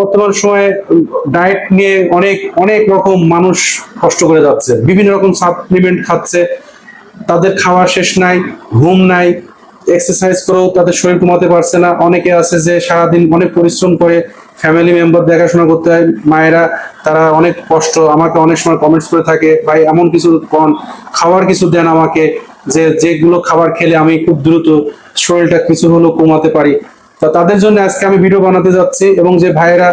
বর্তমান সময়ে ডায়েট নিয়ে অনেক অনেক রকম মানুষ কষ্ট করে যাচ্ছে। বিভিন্ন রকম সাপ্লিমেন্ট খাচ্ছে। তাদের খাওয়ার শেষ নাই, ঘুম নাই এক্সারসাইজ করেও তাদের শরীর কমাতে পারছে না। অনেকে আছে যে সারাদিন অনেক পরিশ্রম করে ফ্যামিলি মেম্বার দেখাশোনা করতে হয়, মায়েরা, তারা অনেক কষ্ট, আমাকে অনেক সময় কমেন্টস করে থাকে, ভাই, এমন কিছু কন খাবার কিছু দেন আমাকে, যে যেগুলো খাবার খেলে আমি খুব দ্রুত শরীরটা কিছু হলেও কমাতে পারি। তা তাদের জন্য আজকে আমি ভিডিও বানাতে যাচ্ছি এবং যে ভাইয়েরা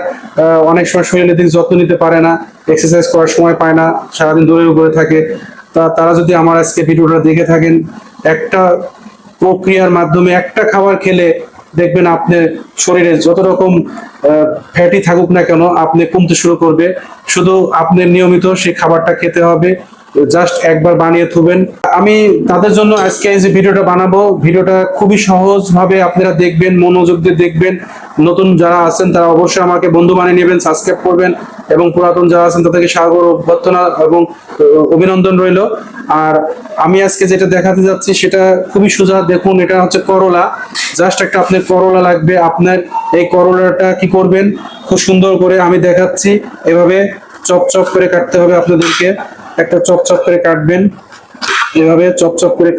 অনেক সময় শরীরের দিকে যত্ন নিতে পারে না এক্সারসাইজ করার সময় পায় না, সারাদিন দৌড়ে উপরে থাকে, তা তারা যদি আমার আজকে ভিডিওটা দেখে থাকেন, একটা প্রক্রিয়ার মাধ্যমে একটা খাবার খেলে দেখবেন আপনার শরীরে যত রকম ফ্যাটি থাকুক না কেন, আপনি কমতে শুরু করবে। শুধু আপনার নিয়মিত সেই খাবারটা খেতে হবে জাস্ট একবার বানিয়ে থুবেন। আমি তাদের জন্য আজকে এই যে ভিডিওটা বানাবো, ভিডিওটা খুবই সহজ ভাবে আপনারা দেখবেন, মনোযোগ দিয়ে দেখবেন। নতুন যারা আছেন, তারা অবশ্যই আমাকে বন্ধু বানিয়ে নেবেন সাবস্ক্রাইব করবেন এবং পুরাতন যারা আছেন, তাদেরকে স্বাগত অভ্যর্থনা এবং অভিনন্দন রইল। আর আমি আজকে যেটা দেখাতে যাচ্ছি, সেটা খুবই সোজা দেখুন, এটা হচ্ছে করলা। জাস্ট একটা আপনার করলা লাগবে। আপনার এই করলাটা কি করবেন? খুব সুন্দর করে আমি দেখাচ্ছি। এভাবে চপ চপ করে কাটতে হবে আপনাদেরকে। একটা চপ চপ করে কাটবেন। এভাবে চপ চপ করে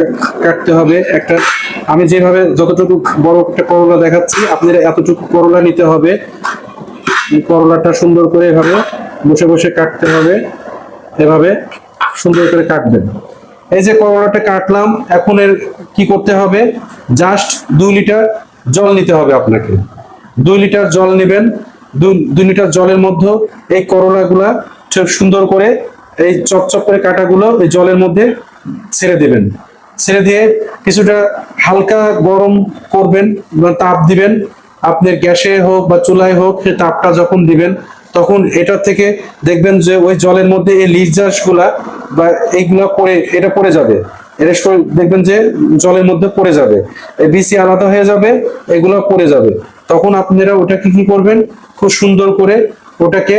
কাটতে হবে। একটা আমি যেভাবে যতটুকু বড় একটা করলা দেখাচ্ছি আপনারা এতটুকু করলা নিতে হবে। এই করলাটা সুন্দর করে এভাবে বসে বসে কাটতে হবে। এভাবে সুন্দর করে কাটবেন। এই যে করলাটা কাটলাম, এখন এর কি করতে হবে? জাস্ট দুই লিটার জল নিতে হবে আপনাকে। দুই লিটার জল নেবেন। দুই- লিটার জলের মধ্যে এই করলাগুলা সুন্দর করে এই চপচপ করে কাটাগুলো এই জলের মধ্যে ছেড়ে দেবেন। ছেড়ে দিয়ে কিছুটা হালকা গরম করবেন বা তাপ দিবেন। আপনার গ্যাসে হোক বা চুলায় হোক সেই তাপটা যখন দিবেন, তখন এটা থেকে দেখবেন যে ওই জলের মধ্যে এই লিজার্সগুলা বা এইগুলা পড়ে, এটা পড়ে যাবে। এটা দেখবেন যে জলের মধ্যে পড়ে যাবে। এই বিসি আলাদা হয়ে যাবে, এগুলো পড়ে যাবে। তখন আপনারা ওটাকে কি করবেন? খুব সুন্দর করে ওটাকে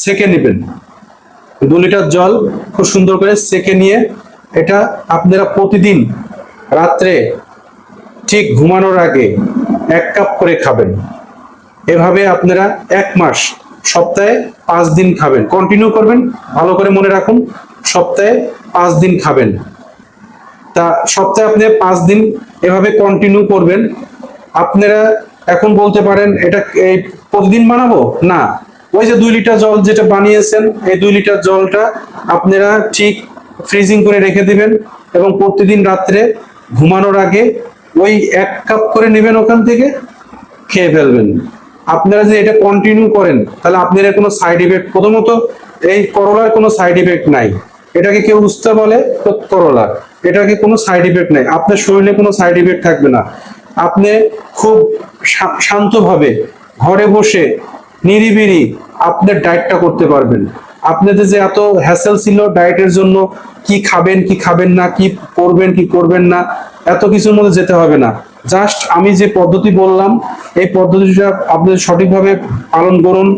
সেকে নেবেন। দু লিটার জল খুব সুন্দর করে সেকে নিয়ে এটা আপনারা প্রতিদিন রাত্রে ঠিক ঘুমানোর আগে এক কাপ করে খাবেন। এভাবে আপনারা এক মাস, সপ্তাহে পাঁচ দিন খাবেন। কন্টিনিউ করবেন, ভালো করে মনে রাখুন, সপ্তাহে পাঁচ দিন খাবেন। তা সপ্তাহে আপনি পাঁচ দিন এভাবে কন্টিনিউ করবেন। আপনারা এখন বলতে পারেন, এটা এই প্রতিদিন বানাবো? না। ওই যে দুই লিটার জল যেটা বানিয়েছেন, এই দুই লিটার জলটা আপনারা ঠিক ফ্রিজিং করে রেখে দিবেন এবং প্রতিদিন রাত্রে ঘুমানোর আগে ওই এক কাপ করে নেবেন ওখান থেকে, খেয়ে ফেলবেন। আপনারা যে এটা কন্টিনিউ করেন, তাহলে আপনার কোনো সাইড ইফেক্ট প্রথমত এই করলার কোনো সাইড ইফেক্ট নাই। এটাকে কেউ উস্তা বলে তো করলা। এটাকে কোনো সাইড ইফেক্ট নাই। আপনার শরীরে কোনো সাইড ইফেক্ট থাকবে না। আপনি খুব শান্তভাবে ঘরে বসে নিরিবিরি আপনার ডায়েটটা করতে পারবেন। আপনাদের যে এত হ্যাসেল ছিল ডায়েটের জন্য, কি খাবেন কি খাবেন না, কি করবেন কি করবেন না, এত কিছুর মধ্যে যেতে হবে না। জাস্ট আমি যে পদ্ধতি বললাম, এই পদ্ধতিটা আপনি সঠিকভাবে পালন করুন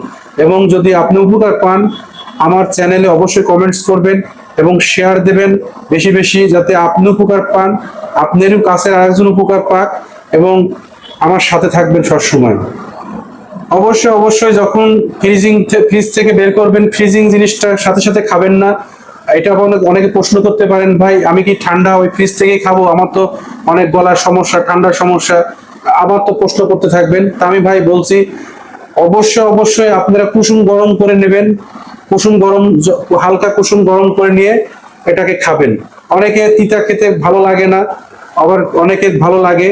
এবং যদি আপনি উপকার পান, আমার চ্যানেলে অবশ্যই কমেন্টস করবেন এবং শেয়ার দেবেন বেশি বেশি যাতে আপনি উপকার পান, আপনারও কাছের আরেকজন উপকার পাক এবং আমার সাথে থাকবেন সবসময়। অবশ্যই অবশ্যই যখন ফ্রিজিং ফ্রিজ থেকে বের করবেন ফ্রিজিং জিনিসটা সাথে সাথে খাবেন না। এটা অনেক প্রশ্ন করতে পারেন, ভাই, আমি কি ঠান্ডা ওই ফ্রিজ থেকেই খাব? আমার তো অনেক গলার সমস্যা, ঠান্ডার সমস্যা। আবার তো প্রশ্ন করতে থাকবেন। তা আমি ভাই বলছি, অবশ্যই অবশ্যই আপনারা কুসুম গরম করে নেবেন। কুসুম গরম হালকা কুসুম গরম করে নিয়ে এটাকে খাবেন। অনেকে তিতা খেতে ভালো লাগে না, আবার অনেকে ভালো লাগে।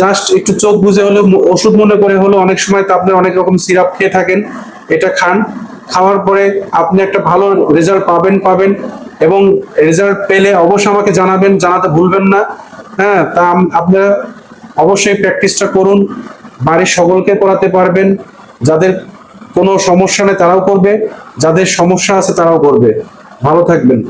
জাস্ট একটু চোখ বুঝে হলে ওষুধ মনে করে হলো অনেক সময় তো আপনি অনেক রকম সিরাপ খেয়ে থাকেন, এটা খান। খাওয়ার পরে আপনি একটা ভালো রেজাল্ট পাবেন পাবেন এবং রেজাল্ট পেলে অবশ্যই আমাকে জানাবেন, জানাতে ভুলবেন না। হ্যাঁ তা আপনারা অবশ্যই প্র্যাকটিসটা করুন, বাড়ির সকলকে করাতে পারবেন। যাদের কোনো সমস্যা নেই তারাও করবে, যাদের সমস্যা আছে তারাও করবে। ভালো থাকবেন।